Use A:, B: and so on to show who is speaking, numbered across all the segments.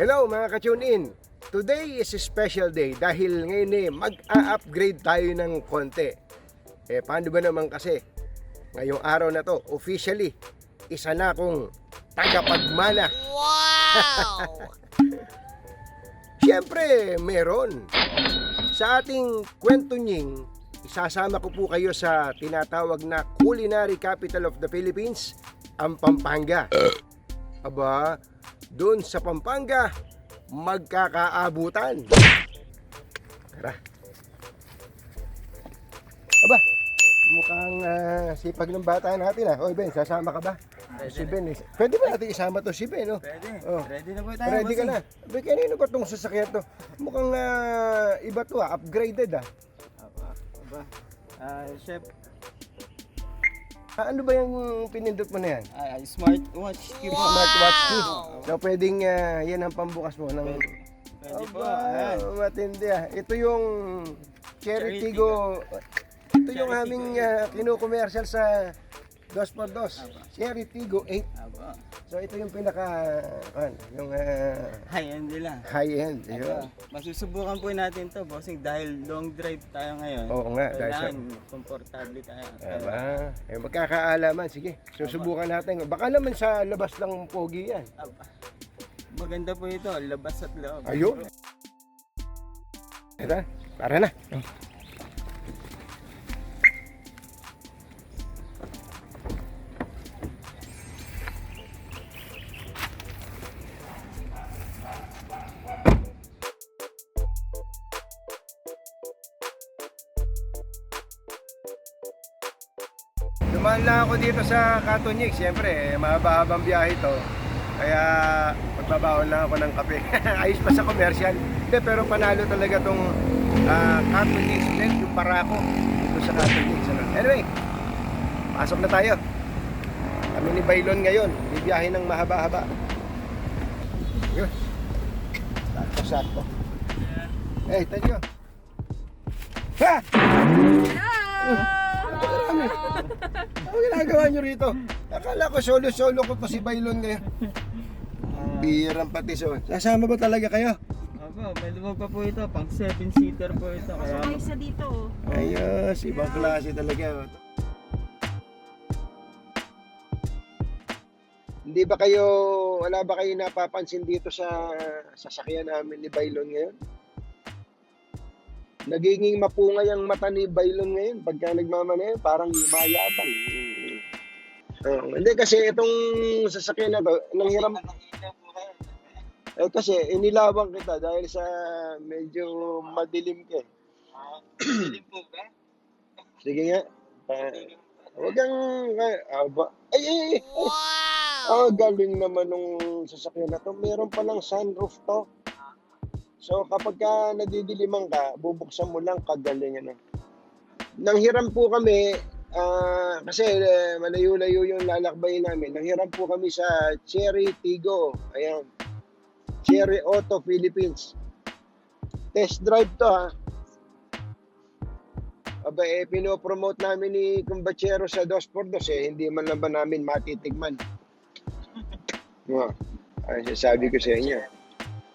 A: Hello mga ka-tune in! Today is a special day dahil ngayon eh mag-a-upgrade tayo ng konti. Eh paano ba naman kasi? Ngayong araw na to, officially, isa na akong tagapagmana.
B: Wow!
A: Siyempre, meron. Sa ating kwento nying, isasama ko po kayo sa tinatawag na culinary capital of the Philippines, ang Pampanga. Aba, doon sa Pampanga, magkakaabutan. Tara. Aba, mukhang ah, sipag ng bata natin ah. Oy Ben, sasama ka ba? Si Ben, eh. pwede ba natin isama to si Ben? Oh?
C: Pwede.
A: Oh.
C: Ready na po tayo.
A: Ready ka na. Be, kanino ba tong sasakyan to? Mukhang ah, iba to ah, upgraded ah.
C: Aba. Ah, chef,
A: Ah, ano ba yung pinindot mo na yan?
C: ah, smartwatch. Wow.
A: Smartwatch key. So pwedeng ah, yan ang pambukas mo ng...
C: Pwede. Pwede po.
A: Aba,
C: Ayan.
A: matindi ah. Ito yung Cherry
C: Cherry
A: Tigo. Ito yung aming
C: Tigo
A: uh, kinu-commercial sa 2x2. Cherry Tigo 8.
C: Aba.
A: So ito yung pinaka, kan, yung ah,
C: High-end nila.
A: high-end. Yun.
C: masusubukan po natin to, bossing, dahil long drive tayo ngayon.
A: Oo nga, dahil sa...
C: Kailangan komportable tayo.
A: Aba, eh, magkakaalaman. Sige, susubukan natin. Baka naman sa labas lang pogi yan.
C: Aba. Maganda po ito, labas at loob.
A: Ayun. Tara, para na. Ako dito sa Katunyik. Siyempre, eh, mahaba-habang biyahe to. Kaya magbabaon lang ako ng kape. Ayos pa sa commercial. Hindi, pero panalo talaga tong uh, Katunyik Blend, yung parako dito sa Katunyik. Ano. Anyway, pasok na tayo. Kami ni Bailon ngayon. Bibiyahe ng mahaba-haba. Yun. Sakto-sakto. Hey, thank you. Nyo rito? Akala ko solo-solo ko pa si Bailon ngayon. Birang pati so. Sasama ba talaga kayo?
C: Aba, may lumag pa po ito, pang 7-seater po ito. Kaya,
B: Ay, isa dito oh.
A: Ayos, ibang klase talaga. Hindi ba kayo, wala ba kayo napapansin dito sa sasakyan namin ni Bailon ngayon? Nagiging mapungay ang mata ni Bailon ngayon pagka nagmamaneho, parang mayabang. Oh, hindi kasi itong sasakyan na to, nanghiram, eh kasi inilawang kita dahil sa medyo madilim ka eh.
C: Dilim po ba?
A: Sige nga. Ah, Huwag kang... ah, ba- ay, ay, ay!
B: Wow!
A: Ah, galing naman nung sasakyan na to. Meron palang sunroof to. So, kapag ka nadidiliman ka, bubuksan mo lang kagaling ano. Nanghiram po kami, ah, kasi eh, malayo-layo yung lalakbay namin. Nanghiram po kami sa Cherry Tigo. Ayan. Cherry Auto Philippines. Test drive to ha. Aba, eh, pinopromote namin ni Kumbachero sa 2x2 eh. Hindi man lang ba namin matitigman. No. Ay, sabi ko sa inyo.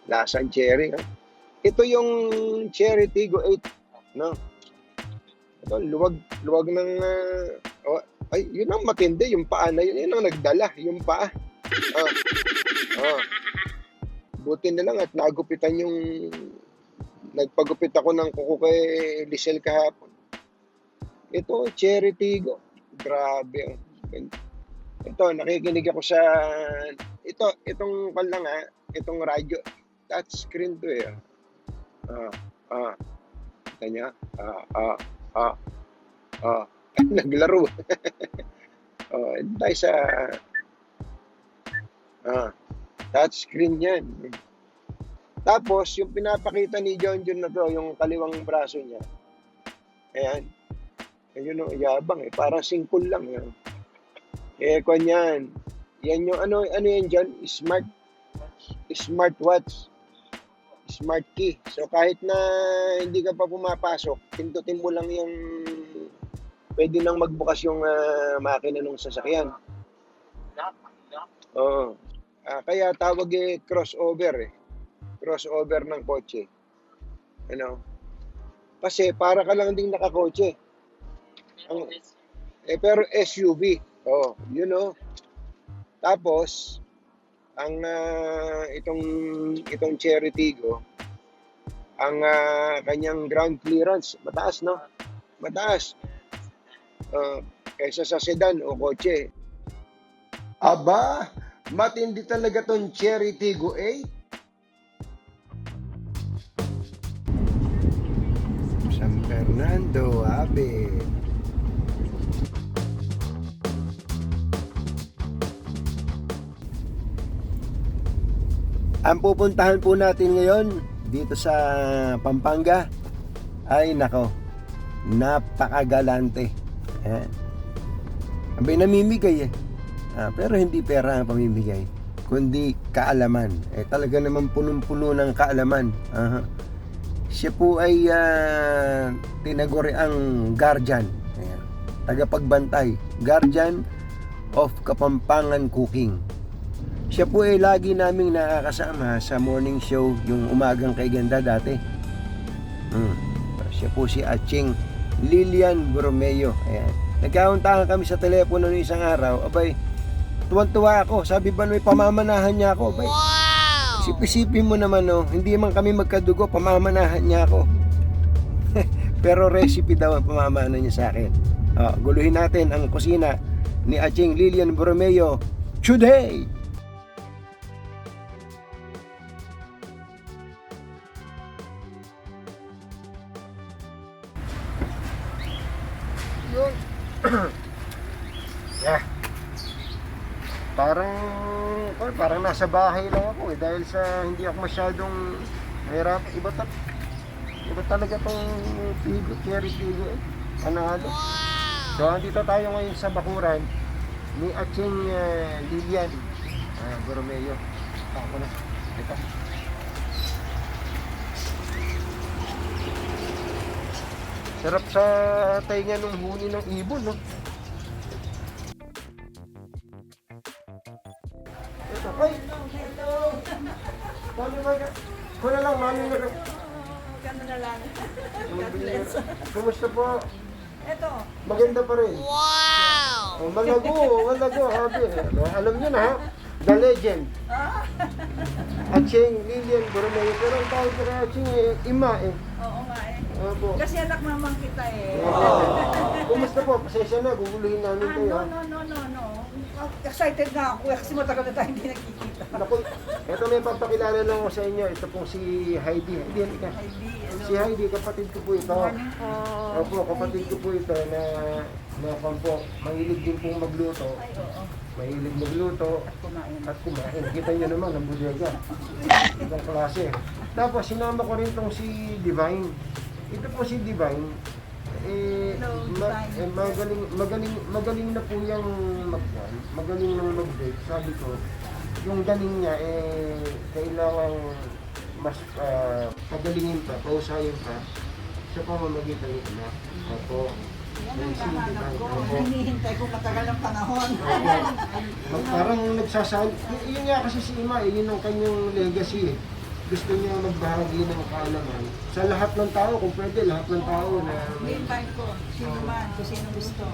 A: Lasang cherry. Ha? Ito yung Cherry Tigo 8. No? Ito, luwag, luwag ng... ah, oh, ay, yun ang matindi. Yung paa na yun. Yun ang nagdala. Yung paa. Oh. Oh. Buti na lang at nagupitan yung... Nagpagupit ako ng kuko kay Lisel kahapon. Ito, Cherry Tigo. Grabe. oh. Ito, nakikinig ako sa... Ito, itong kan lang ha, itong radyo. Touch screen to eh. Ah, ah. Kanya, ah, ah, ah, ah. Naglaro. oh, tayo sa... Ah, touch screen yan. Tapos, yung pinapakita ni John John na to, yung kaliwang braso niya. Ayan. Ayun o, yabang eh. Parang singkol lang. Eh. Eh, kwan yan. Yan yung ano, ano yan dyan? Smart, smartwatch. Smart key. So, kahit na hindi ka pa pumapasok, pindutin mo lang yung pwede nang magbukas yung ah, makina ng sasakyan. Oo. Ah, kaya tawag eh crossover eh. Crossover ng kotse. Ano? Kasi para ka lang ding nakakotse. Ang, eh, pero SUV. Oh, you know. Tapos, ang ah, itong itong Cherry Tigo, ang ah, kanyang ground clearance, mataas, no? Mataas. Ah, kaysa sa sedan o kotse. Aba, matindi talaga tong Cherry Tigo 8. San Fernando, Abe. Ang pupuntahan po natin ngayon dito sa Pampanga ay nako, napakagalante. Eh. Abay namimigay eh. Ah, pero hindi pera ang pamimigay, kundi kaalaman. Eh talaga naman punong-puno ng kaalaman. Aha. Siya po ay ah, tinaguri ang guardian. Ayan. Tagapagbantay. Guardian of Kapampangan Cooking. Siya po ay lagi naming nakakasama sa morning show, yung umagang kay ganda dati. Hmm. Siya po si Aching Lilian Borromeo. Ayan. Nagkauntahan kami sa telepono ng isang araw. Abay, tuwan-tuwa ako. Sabi ba may pamamanahan niya ako? Abay,
B: Wow!
A: Isip-isipin mo naman, no, hindi man kami magkadugo, pamamanahan niya ako. Pero recipe daw ang pamamana niya sa akin. Oh, guluhin natin ang kusina ni Aching Lilian Borromeo today! Nasa bahay lang ako eh dahil sa hindi ako masyadong mahirap iba ta iba talaga tong tigo, cherry tigo eh. Panalo. So andito tayo ngayon sa Bakuran ni Aching uh, Lilian ah, Borromeo. Ako na. Ito. Sarap sa tainga ng huni ng ibon, no? Mami na lang.
D: Ganda na lang.
A: Kumusta po?
D: Ito,
A: Maganda pa rin.
B: Wow!
A: Oh, malago, malago, habi. Alam niyo na, ha? The legend. Aching Lilian Borromeo. Pero ang tawag ko kay Aching eh, Ima eh.
D: oo nga eh.
A: Opo.
D: Kasi anak mamang kita eh.
A: Kumusta po? Pasensya na, guguluhin namin
D: Ah,
A: kayo.
D: no, no, no, no, no. Excited na ako eh, kasi matagal na tayo hindi nagkikita.
A: Naku, ito may papakilala lang ako sa inyo. Ito pong si Heidi. Heidi.
D: Heidi, ano.
A: Si Heidi, kapatid ko po ito.
D: Morning po.
A: Opo, kapatid ko po ito na na pan po, mahilig din pong magluto.
D: Ay, oo.
A: Mahilig magluto
D: At kumain.
A: at kumain. Kita niyo naman ang bodega. Ibang klase. Tapos sinama ko rin tong si Divine. Ito po si Divine. Eh, ma- eh, magaling, magaling, magaling na po yung mag magaling nang mag-bake. Sabi ko, yung galing niya, eh, kailangan mas ah, pagalingin pa, pausayin pa sa pamamagitan ng ina. Opo.
D: Yan ang kahanap ko. Hinihintay ko matagal ng panahon.
A: Mag, parang nagsasal, y- yun nga kasi si Ima, eh, yun ang kanyang legacy eh. Gusto niya magbahagi ng kaalaman sa lahat ng tao, kung pwede, lahat ng tao na
D: Hinihintay ko. Sino man, kung sino gusto.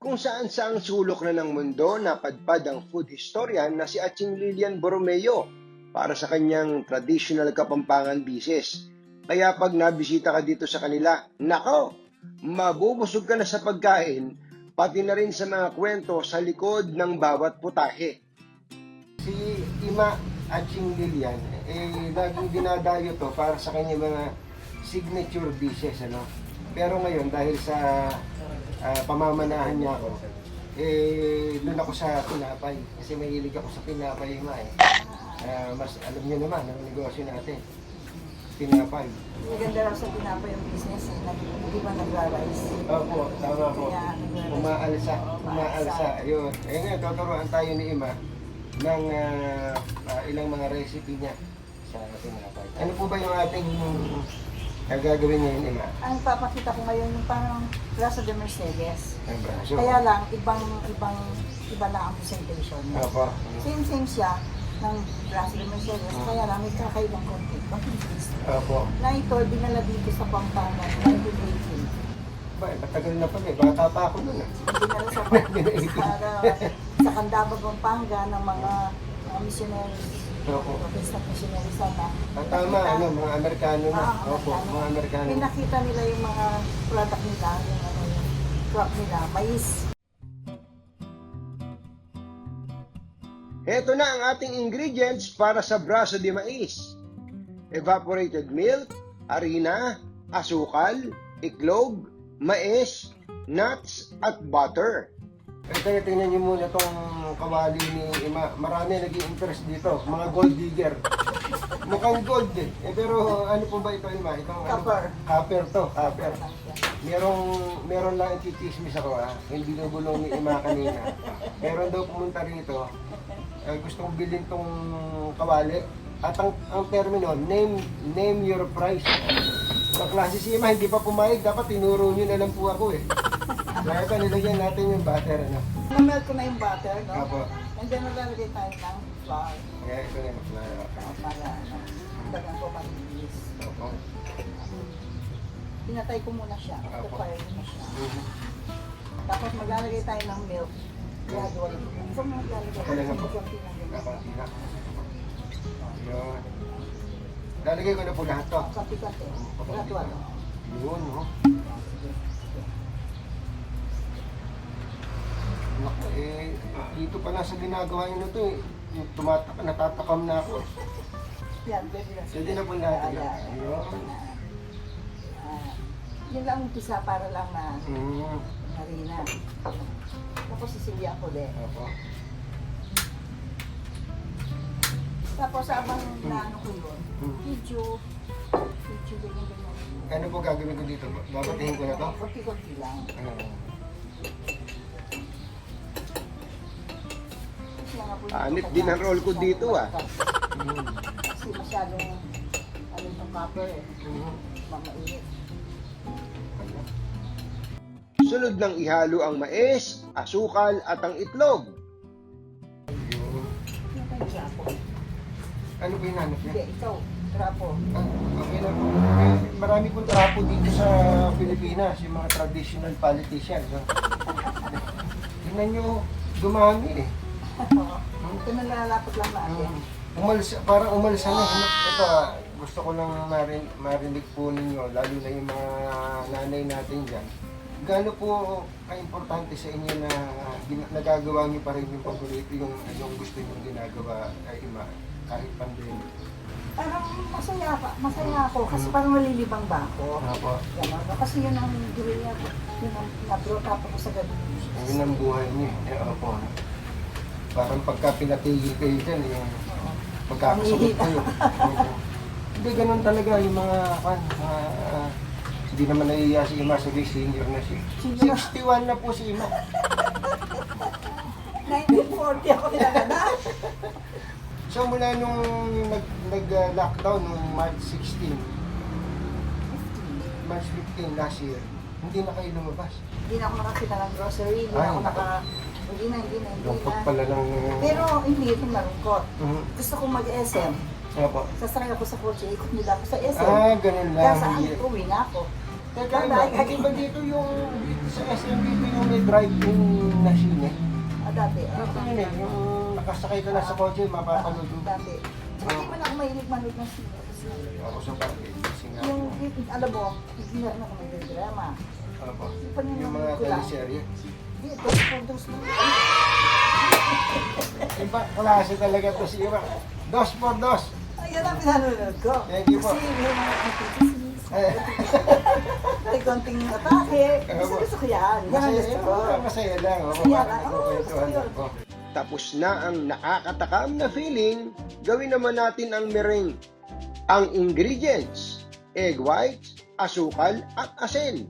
A: Kung saan saang sulok na ng mundo napadpad ang food historian na si Aching Lilian Borromeo para sa kanyang traditional kapampangan dishes. Kaya pag nabisita ka dito sa kanila, nako, mabubusog ka na sa pagkain, pati na rin sa mga kwento sa likod ng bawat putahe. Si Ima Aching Lilian, eh, laging dinadayo to para sa kanyang mga signature dishes, ano? Pero ngayon, dahil sa ah, pamamanahan niya ako, eh, doon ako sa tinapay. Kasi mahilig ako sa tinapay, Ima, eh. Ah, mas alam niyo naman ang negosyo natin. Tinapay.
D: Maganda raw sa pinapa yung business. eh. Nag- Hindi ba nagra-rise?
A: Opo, tama po.
D: Nag-rise.
A: Umaalsa, umaalsa. Ayun. Eh ngayon, tuturuan tayo ni Ima
E: ng ah, ah, ilang mga recipe niya sa tinapay. Ano po ba yung ating gagawin ngayon, Ima?
D: Ang papakita ko ngayon yung parang Plaza de Mercedes.
E: Ang braso?
D: Kaya lang, ibang, ibang, iba na ang presentation niya.
E: Opo.
D: Same same siya ng de Mercedes, kaya lang may kakaibang konti. Twist.
E: Opo.
D: Na ito, dinala dito sa Pampanga, 1918.
E: Ba, matagal na pala eh. Bata pa ako nun ah.
D: Dinala sa, sa, sa Candaba, Pampanga ng mga mga missionaries.
E: Opo.
D: Protestant missionaries sana.
E: Ah, tama, ano, mga Amerikano na.
D: Ah,
E: Opo,
D: Amerikano.
E: mga Amerikano.
D: Pinakita nila yung mga product nila, yung ano, yung crop nila, mais.
E: Ito na ang ating ingredients para sa braso de mais. Evaporated milk, harina, asukal, iklog, mais, nuts, at butter. Ito, tingnan niyo muna itong kawali ni Ima. Marami nag interest dito. Mga gold digger. Mukhang gold eh. eh. Pero ano po ba ito, Ima? Itong, ano,
D: Copper.
E: Copper to, copper. Merong, meron lang itichismis ako ah. Hindi nabulong ni Ima kanina. Meron daw pumunta rito. Eh, gustong bilhin tong kawali. At ang, ang termino, name, name your price. Sa klase si Ima, hindi pa pumayag. Dapat tinuro niyo na lang po ako eh. Kaya ito, nilagyan natin yung butter. Ano?
D: Na-melt ko na yung butter, no?
E: Apo.
D: And then maglalagay tayo ng flour
E: Kaya ito na yung flour.
D: uh, para ano, dagan ko malinis.
E: Opo.
D: Pinatay ko muna siya, after
E: Apo.
D: fire ko na siya.
E: Mhm.
D: Tapos maglalagay tayo ng milk. Yun.
E: Yun. Lalagay ko na po lahat to. Yun, no? Naku, eh, dito pala sa ginagawa nyo to, eh. Tumatak, natatakam na ako.
D: Pwede na.
E: Po natin. Ayun.
D: Ah, yun lang umpisa para lang na
E: Mm.
D: Harina. Tapos sisilian ko din.
E: Opo.
D: Tapos habang naano ko yun,
E: Hmm.
D: video, video ganyan ganyan.
E: Ano po gagawin ko dito? Babatihin ko na to?
D: Konti-konti lang.
E: Ano? Anit
D: kanya-
E: din ang roll ko dito, ah.
D: Kasi masyadong, ano yung copper eh,
E: Mhm.
D: mamainit.
E: Sunod nang ihalo ang mais, asukal at ang itlog.
D: Ano pa yung?
E: Ano hanap niya?
D: Hindi, ikaw, trapo.
E: Ah, okay na po. Eh, marami pong trapo dito sa Pilipinas, yung mga traditional politicians. No? Tingnan nyo, dumami eh.
D: Ito na lalapot lang natin.
E: Mm. Umalis, parang umalis na. Ito, ah, gusto ko lang marin, marinig po ninyo, lalo na yung mga nanay natin dyan. Gaano po ka-importante sa inyo na nagagawa niyo pa rin yung paborito, yung anong gusto niyo ginagawa ay ima, kahit pandemic.
D: Parang masaya, pa- masaya ako kasi parang nalilibang ba ako.
E: Apo,
D: Ganon. Kasi yun ang gawin niya, yun ang na-brought up ako sa ganun.
E: yun ang buhay niyo. Eh, opo. Parang pagka pinatigil kayo dyan, yung pagkakasagot kayo. Hindi, ganun talaga yung mga, mga, ah, hindi naman naiiya si Ima, sabi senior na siya.
D: Senior na.
E: 61 na po si Ima.
D: 1940 ako pinaganak.
E: So mula nung nag, nag-lockdown nung March 16, March 15 last year, hindi na kayo lumabas.
D: Hindi na ako nakakita ng grocery, hindi
E: Ay,
D: na ako naka... Hindi na, hindi na, hindi
E: Lungkot
D: na.
E: pala ng...
D: Pero hindi ito malungkot.
E: Mhm.
D: Gusto kong mag-SM.
E: Opo.
D: Sasakay ako sa kotse, ikot nila ako sa SM.
E: Ah, ganun
D: Kaya
E: lang.
D: saan
E: Hindi-
D: uwi na ako.
E: Teka, iba, hindi ba dito yung dito sa SM dito yung may drive-in machine eh?
D: Ah, dati.
E: Ano
D: ah,
E: pa yun eh? Yung nakasakay ka na sa kotse, mapapanood mo.
D: Dati. Hindi man ako mahilig manood ng sino.
E: Ako sa nga
D: Yung,
E: po.
D: yung- alam mo, hindi na ako may drama. Yung pa
E: Yung mga
D: lang.
E: teleserye.
D: Hindi, por dos lang.
E: Iba, klase talaga to si Iba. Dos por dos.
D: Ayun ang pinanonood ko.
E: Thank you po.
D: Kasi may mga antithesis.
E: Eh,
D: May konting atake. Gusto, gusto ko yan.
E: Masaya,
D: gusto ko.
E: masaya lang.
D: Masaya lang. Oo,
E: nagkukwentuhan
D: gusto ko
E: ako. Tapos na ang nakakatakam na feeling, gawin naman natin ang meringue. Ang ingredients, egg whites, asukal at asin.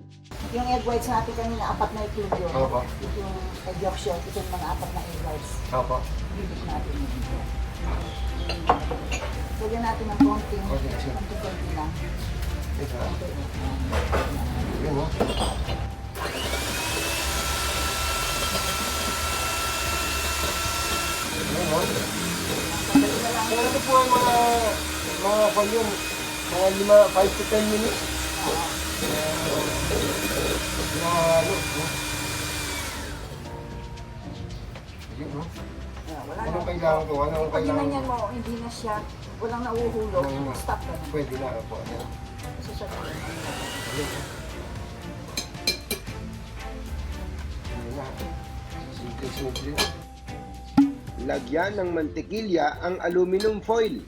D: Yung egg whites natin kanina, apat na itlog yun.
E: Opo.
D: Yung egg yolk shell, ito yung mga apat na egg whites.
E: Opo.
D: Bibig natin yun. Lagyan natin ng konting,
E: Konti kasi.
D: konti-konti lang.
E: Yun o. Yun o.
D: Sandali na lang.
E: Kaya ito po ang mga mga lima, 5 to 10 minutes. Mga ano. no? Yun o.
D: Ah, Wala
E: Anong
D: na.
E: kailangan ko? Anong
D: Pag
E: kailangan
D: ginanyan mo, hindi na siya, walang nauhulog,
E: Oo.
D: stop ka na.
E: Pwede na po. Ayan.
D: Kasi siya
E: Yun na. Simple, simple.
A: Lagyan ng mantikilya ang aluminum foil.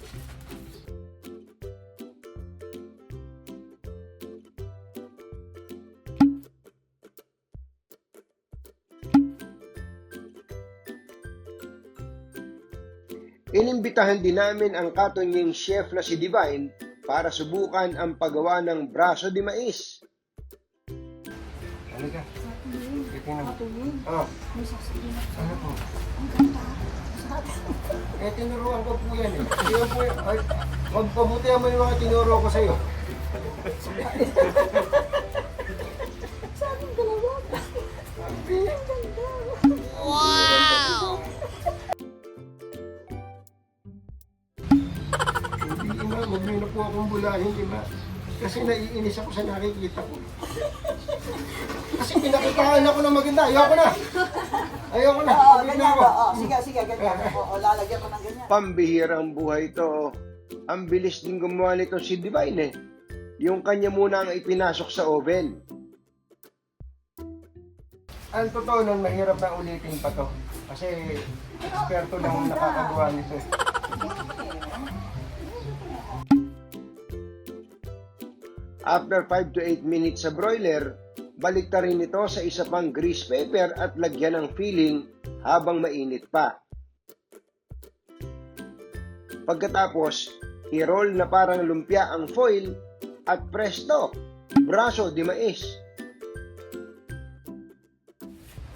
A: Inimbitahan din namin ang katonyeng chef na si Divine para subukan ang paggawa ng braso de mais.
E: Halika. Titingnan.
D: Matuloy.
E: Ah,
D: May sasabihin ako.
E: ano po?
D: Ang ganda.
E: Eh, tinuruan ko po yan eh. Hindi po yan. Ay, magpabutihan mo yung mga tinuro ko sa'yo. huwag niyo na po akong bulahin, di ba? Kasi naiinis ako sa nakikita ko. Kasi pinakitaan ako ng maganda. Ayoko na. Ayoko na.
D: Oo,
E: Pagod na
D: ganyan
E: ako.
D: ba? Oo, sige, sige, ganyan. Oo, lalagyan ko ng ganyan.
A: Pambihirang buhay to. Ang bilis din gumawa nito si Divine eh. Yung kanya muna ang ipinasok sa oven.
E: Ang totoo nun, mahirap na ulitin pa to. Kasi eksperto lang ang nakakagawa nito eh.
A: After 5 to 8 minutes sa broiler, balik ta rin ito sa isa pang grease paper at lagyan ng filling habang mainit pa. Pagkatapos, i-roll na parang lumpia ang foil at presto, braso di mais.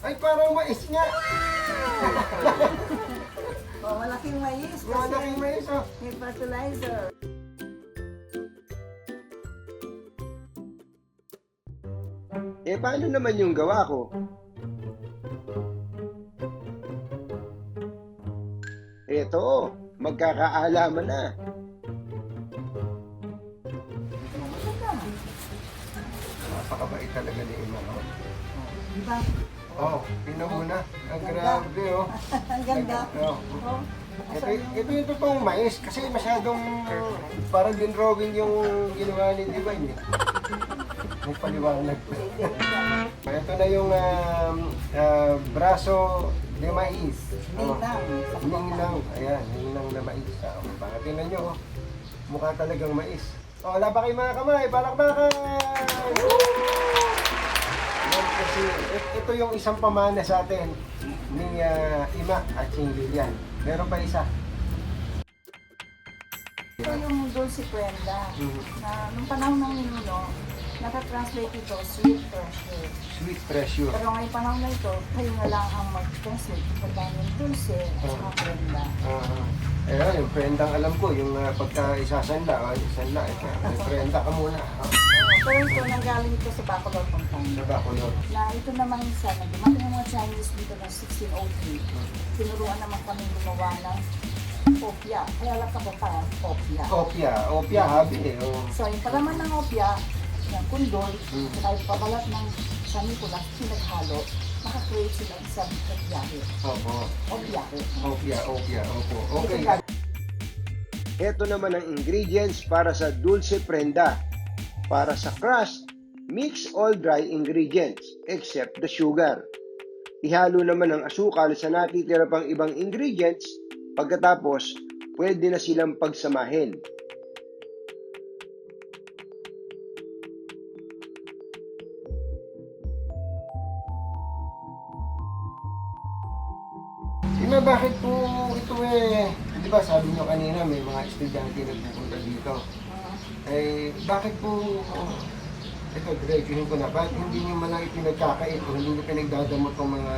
E: Ay, parang mais nga.
D: Oh, malaking mais. Kasi
E: malaking mais oh.
D: may fertilizer.
A: Eh paano naman yung gawa ko? Eto, magkakaalaman na.
E: Napakabait talaga ni Ima. Oh,
D: Di ba?
E: oh pinamuna. Ang grabe oh.
D: Ang ganda.
E: Oh.
D: Oh,
E: Ito, ito yung totoong mais kasi masyadong parang din drawing yung ginawa ni Divine eh. May paliwanag. ito na yung um, uh, braso de mais.
D: Ninang.
E: Ninang. Ayan, ninang na mais. Oh, baka tingnan nyo, oh. mukha talagang mais. Oh, wala pa kayo mga kamay, palakpakan! Yan kasi, it- ito yung isang pamana sa atin ni ah, Ima at si Lilian. Meron pa isa.
D: Ito yung Dulce Prenda.
E: Mhm.
D: Na nung panahon ng ninuno, nakatranslate ito sweet pressure.
E: Sweet pressure.
D: Pero ngayong panahon na ito, kayo na lang ang mag-translate kapag yung Dulce at saka Prenda.
E: Uh, eh, yung prendang alam ko, yung uh, pagka isasanla, oh, isanla, eh, may prenda ka muna. Oh,
D: pero ito, nanggaling ito sa Bacolod, Pampanga.
E: sa Bacolod.
D: Na ito naman isa, na dumating ang mga Chinese dito ng 1603. Tinuruan naman kami gumawa ng opia. Kaya lang ka pa opia.
E: Opia, opia, habi eh. Oh.
D: So, yung palaman ng opia, ng kundol,
E: Mm.
D: saka yung pabalat ng sanipula, pinaghalo, makakreate sila ng isang opyahe.
E: Opo.
D: Opyahe.
E: Opia, opia, opo. Okay.
A: Ito naman ang ingredients para sa dulce prenda. Para sa crust, mix all dry ingredients except the sugar. Ihalo naman ang asukal sa natitira pang ibang ingredients. Pagkatapos, pwede na silang pagsamahin.
E: Ima, bakit po ito eh, di ba sabi nyo kanina may mga estudyante na pupunta dito. Eh, bakit po ito, diretsuhin ko na. Bakit hindi nyo malang ipinagkakait o hindi nyo pinagdadamot ng mga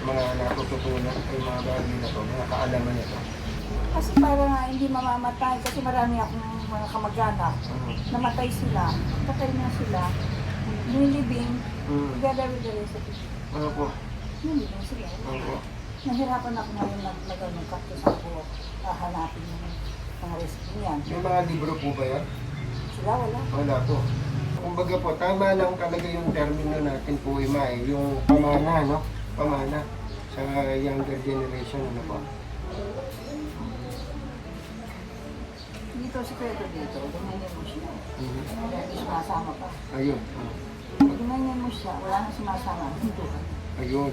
E: mga natututunan ay mga bagay na to, mga kaalaman na to?
D: Kasi para nga hindi mamamatay. Kasi marami akong mga kamag-anak.
E: Mm.
D: Namatay sila. Patay na sila. Nilibing.
E: Mm.
D: Together with the recipe.
E: Ano po?
D: Nilibing sila.
E: Ano po?
D: Nahirapan ako ngayon naglagaw ng kaktus ako hahanapin yung mga recipe niyan.
E: May mga libro po ba yan?
D: Sila wala.
E: Wala po. Kumbaga po, tama lang talaga yung termino natin po, Ima, eh, yung pamana, no? Pamana sa younger generation, ano po?
D: Dito si Pedro dito. Gumanyan mo siya.
E: Mhm.
D: Hindi sumasama pa.
E: Ayun.
D: Pag gumanyan mo siya, wala na sumasama.
E: Ayun.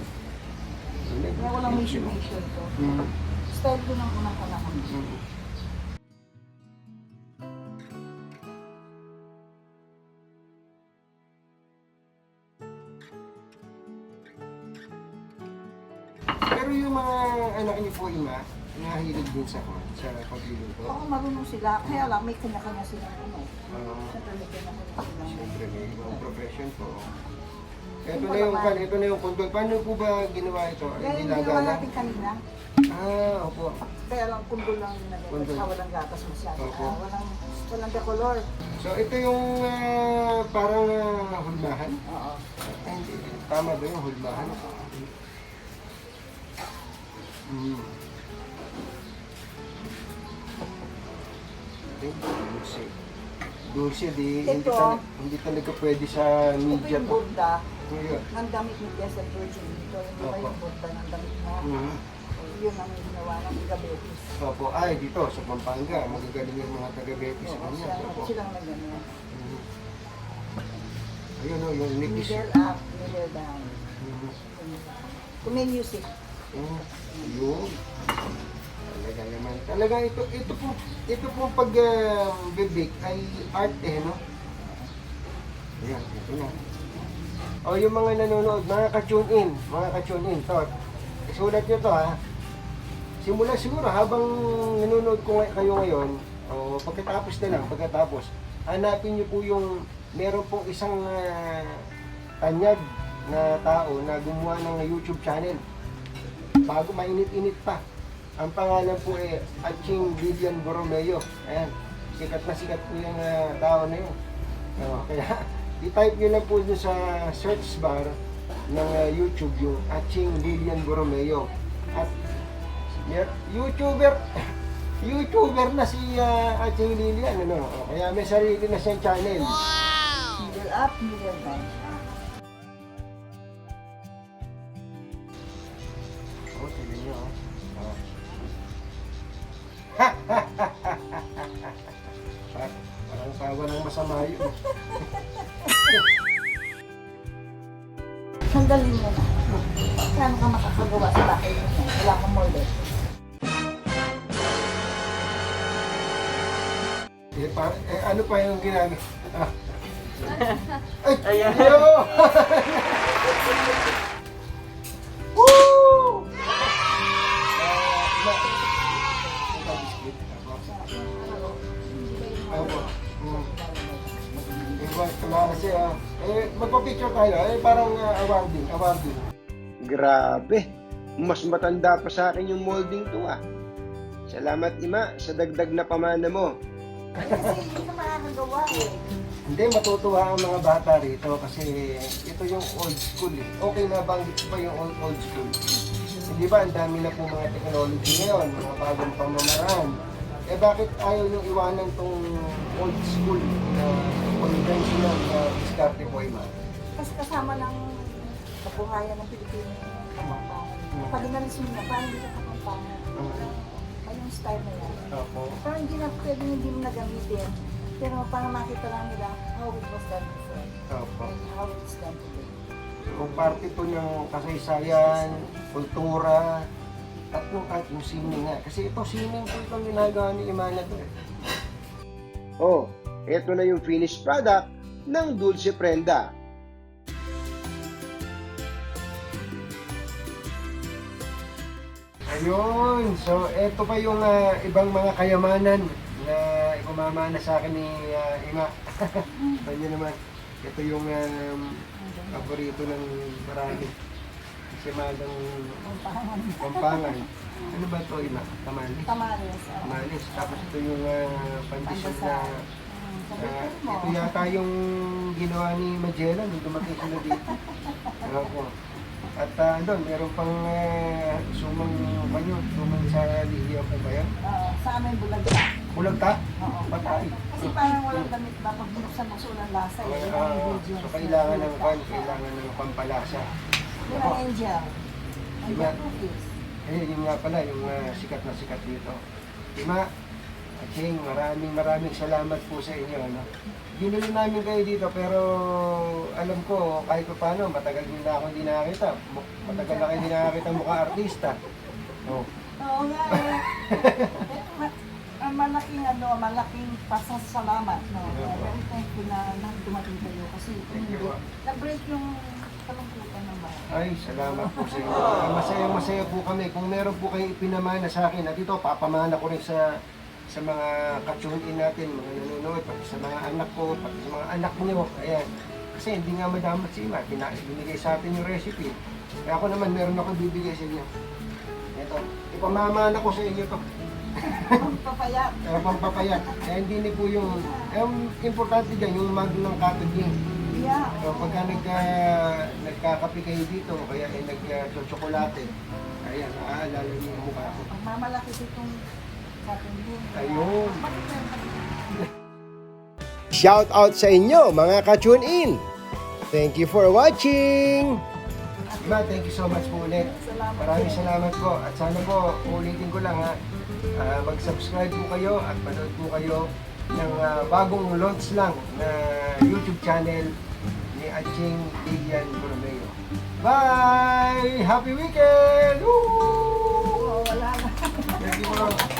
D: Kaya walang mission-mission to.
E: Mhm.
D: Style ko ng unang panahon.
E: Pero yung mga anak niyo po, Ima, nahilig din sa sa pagluluto.
D: Oo, marunong sila. Kaya lang, may kanya-kanya silang ano.
E: Ah,
D: Siyempre, may kanya-kanya silang
E: Siyempre, may ibang profession po. Ito na yung pan, ito na yung kondol. Paano po ba ginawa ito? Ay,
D: Kaya
E: nilaga
D: ginawa
E: lang?
D: natin kanina,
E: Ah, opo.
D: kaya lang kundol lang yung nagawin.
E: Kundol.
D: Kasi walang gatas masyado.
E: Opo.
D: Ah, walang, walang decolor.
E: So, ito yung ah, parang ah, hulmahan.
D: Oo.
E: Ay, hindi. Tama ba yung hulmahan? Mm. Okay, Dulce. Dulce, di, hindi,
D: Ito.
E: talaga, hindi talaga pwede sa
D: Ito
E: media
D: yung
E: to.
D: Buddha
E: Ngayon.
D: ng damit ni Blessed Virgin. Ito yung iba
E: Opo.
D: yung Buddha ng damit mo.
E: Mhm.
D: Yun ang ginawa ng diabetes.
E: Opo, ay dito sa Pampanga, magagaling yung mga taga-Betis sa
D: Oo,
E: kanya. Opo.
D: silang nagano.
E: Mhm. Ayun o, yung nipis.
D: Middle up, middle down.
E: Mhm.
D: Kung may music.
E: Oh, yun. Talaga naman. Talaga ito, ito po, ito po pag uh, bibig ay art eh, no? Ayan, ito na. O yung mga nanonood, mga ka-tune in, mga ka-tune in, to. Isulat nyo to ha. Simula siguro habang nanonood ko kayo ngayon, o pagkatapos na lang, pagkatapos, hanapin nyo po yung, meron pong isang ah, tanyag na tao na gumawa ng YouTube channel bago mainit-init pa. Ang pangalan po ay Aching Lilian Borromeo. Ayan, sikat na sikat po yung ah, tao na yun. Oo, kaya i-type nyo lang po dun sa search bar ng ah, YouTube yung Aching Lilian Borromeo. At YouTuber, YouTuber na si ah, Aching Lilian. Ano? Kaya may sarili na siyang channel.
D: Middle up, middle down.
E: Oh, tingnan nyo. Oh. Oh. Par- Parang sawa ng masama yun.
D: Sandalin mo na. Paano ka makakagawa sa bahay mo? Wala kang molde.
E: Eh, par eh, ano pa yung ginagawa? Ah. Ay!
C: Ayan.
E: Woo! Ah. Ako. Mm. Wala kasi, ah. Eh, magpa-picture tayo. Eh, parang uh, awarding, awarding.
A: Grabe. Mas matanda pa sa akin yung molding to ah. Salamat Ima sa dagdag na pamana mo.
D: Kasi hindi ka makakagawa eh.
E: Hindi, matutuwa ang mga bata rito kasi ito yung old school eh. Okay na banggit pa yung old, old school. Hindi ba, ang dami na po mga technology ngayon, mga bagong pamamaraan. Eh bakit ayaw nyo iwanan tong old school na conventional na diskarte po, Ima?
D: Kasi kasama ng kabuhayan ng Pilipino kapampangan. Pag inalis mo na, parang hindi ka kapampangan. Ay, yung style na yan.
E: Opo.
D: Parang hindi na pwede hindi mo na gamitin. Pero parang makita lang nila how it was done before
E: Opo.
D: and how it's done today.
E: Kung parte po ng kasaysayan, kultura, at yung kahit yung sining nga. Kasi ito, sining po itong ginagawa ni Imana to eh.
A: Oh, eto na yung finished product ng Dulce Prenda.
E: Ayun, so ito pa yung ah, ibang mga kayamanan na ipamamana sa akin ni ah, Ima. Kanya naman. Ito yung um, paborito ng marami. Si Madang
D: Pampangan.
E: Ano ba ito, Ina? Tamales.
D: Tamales. oo.
E: Tamales. Tapos ito yung uh, pandesal na...
D: Ko mo.
E: ito yata yung ginawa ni Magellan nung dumating sila dito. Ano po. At uh, doon, meron pang uh, sumang kanyo, sumang sa Lilia po ba yan?
D: Oo, sa amin bulagta.
E: Bulagta?
D: Oo.
E: Patay.
D: Kasi parang walang damit ba pag binuksan mo sa ulang lasa. yun ang
E: Ah,
D: ingredients
E: so kailangan ng pan, kailangan ng pampalasa.
D: Yun ang angel. Angel
E: Diba?
D: cookies.
E: Eh, yun nga pala, yung ah, sikat na sikat dito. Tima, at Ching, maraming maraming salamat po sa inyo. Ano? Binili namin kayo dito pero alam ko kahit pa paano, matagal din na ako hindi nakakita. Matagal na kayo hindi nakakita mukha artista. Oh.
D: Oo nga eh. Eh, ang malaking ano, malaking pasasalamat. No?
E: Yeah.
D: Very thankful na, na dumating kayo kasi na-break yung kalungkutan ng bahay.
E: Ay, salamat po sa inyo. Ah, Masaya, masaya po kami. Kung meron po kayo ipinamana sa akin, at ito, papamana ko rin sa sa mga ka-tune-in natin, mga nanonood, pati sa mga anak ko, pati sa mga anak niyo. Ayan. Kasi hindi nga madamat si Ima. Binigay sa atin yung recipe. Kaya ako naman, meron akong bibigay sa inyo. Ito, ipamamana ko sa inyo to.
D: Papayat.
E: Kaya pampapayat. Kaya hindi ni po yung, ang importante dyan, yung mag ng kataging.
D: Yeah.
E: So, pagka nag, ah, nagkakape kayo dito, kaya ay nag-chocolate, ayan, naaalala niyo yung mukha ko.
D: Ang mamalaki itong.
E: Ayun.
A: Shout out sa inyo mga ka-tune in. Thank you for watching.
E: Diba, thank you so much po ulit. Maraming salamat po. At sana po, ulitin ko lang ha, ah, mag-subscribe po kayo at manood po kayo ng ah, bagong launch lang na YouTube channel ni Aching Lilian Borromeo. Bye! Happy weekend! Woo!
D: Oo, wala na.
E: Thank you, bro.